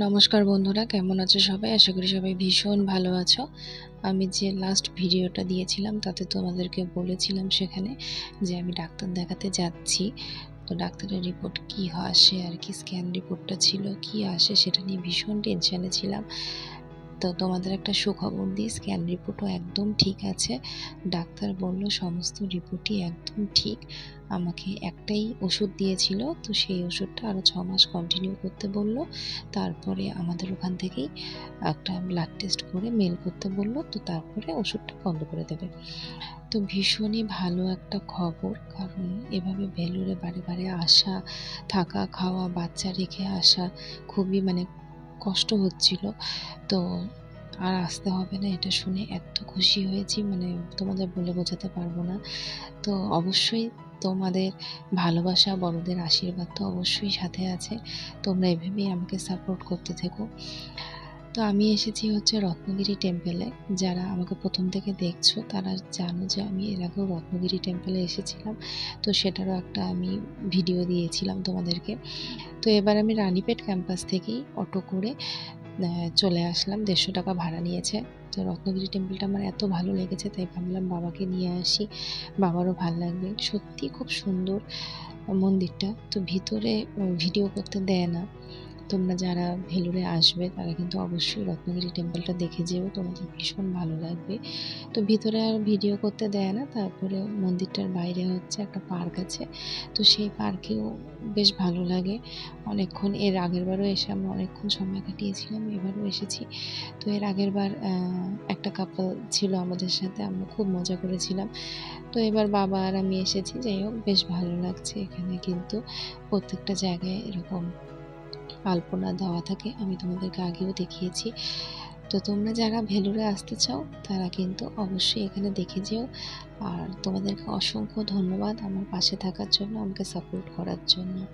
নমস্কার বন্ধুরা, কেমন আছো সবাই? আশা করি সবাই ভীষণ ভালো আছো। আমি যে লাস্ট ভিডিওটা দিয়েছিলাম, তাতে তোমাদেরকে বলেছিলাম সেখানে যে আমি ডাক্তার দেখাতে যাচ্ছি। তো ডাক্তারের রিপোর্ট কি আসে আর কি স্ক্যান রিপোর্টটা ছিল, কি আসে সেটা নিয়ে ভীষণ টেনশানে ছিলাম। তো তোমাদের একটা সুখবর দিই স্ক্যান রিপোর্টও একদম ঠিক আছে। ডাক্তার বলল সমস্ত রিপোর্টই একদম ঠিক। আমাকে একটাই ওষুধ দিয়েছিল, তো সেই ওষুধটা আরও ছ মাস কন্টিনিউ করতে বলল। তারপরে আমাদের ওখান থেকেই একটা ব্লাড টেস্ট করে মেল করতে বলল, তো তারপরে ওষুধটা বন্ধ করে দেবে। তো ভীষণই ভালো একটা খবর, কারণ এভাবে ভেলোরে বারে বারে আসা, থাকা, খাওয়া, বাচ্চা রেখে আসা খুবই মানে কষ্ট হচ্ছিল। তো আর আসতে হবে না, এটা শুনে এত খুশি হয়েছি মানে তোমাদের বলে বোঝাতে পারব না। তো অবশ্যই তোমাদের ভালোবাসা, বড়দের আশীর্বাদ তো অবশ্যই সাথে আছে, তোমরা এভাবেই আমাকে সাপোর্ট করতে থেকো। তো আমি এসেছি হচ্ছে রত্নগিরি টেম্পেলে যারা আমাকে প্রথম থেকে দেখছ, তারা জানো যে আমি এর আগেও রত্নগিরি টেম্পেলে এসেছিলাম। তো সেটারও একটা আমি ভিডিও দিয়েছিলাম তোমাদেরকে। তো এবার আমি রানীপেট ক্যাম্পাস থেকেই অটো করে চলে আসলাম, দেড়শো টাকা ভাড়া নিয়েছে। তো রত্নগিরি টেম্পলটা আমার এত ভালো লেগেছে, তাই ভাবলাম বাবাকে নিয়ে আসি। বাবারও ভালো লাগবে। সত্যি খুব সুন্দর মন্দিরটা। তো ভিতরে ভিডিও করতে দেয় না। তোমরা যারা ভেলুরে আসবে, তারা কিন্তু অবশ্যই রত্নগিরি টেম্পলটা দেখে যেও। তোমাদের ভীষণ ভালো লাগবে। তো ভিতরে আর ভিডিও করতে দেয় না, তারপরে মন্দিরটার বাইরে হচ্ছে একটা পার্ক আছে। তো সেই পার্কেও বেশ ভালো লাগে। অনেকক্ষণ, এর আগের বারও এসে আমরা অনেকক্ষণ সময় কাটিয়েছিলাম, এবারও এসেছি। তো এর আগের বার একটা কাপল ছিল আমাদের সাথে, আমরা খুব মজা করেছিলাম। তো এবার বাবা আর আমি এসেছি, যাই হোক, বেশ ভালো লাগছে এখানে কিন্তু প্রত্যেকটা জায়গায় এরকম। আলপনা দেওয়া থাকে, আমি তোমাদেরকে আগেও দেখিয়েছি। তো তোমরা যারা ভেলুরে আসতে চাও, তারা কিন্তু অবশ্যই এখানে দেখে যেও। আর তোমাদেরকে অসংখ্য ধন্যবাদ আমার পাশে থাকার জন্য, আমাকে সাপোর্ট করার জন্য।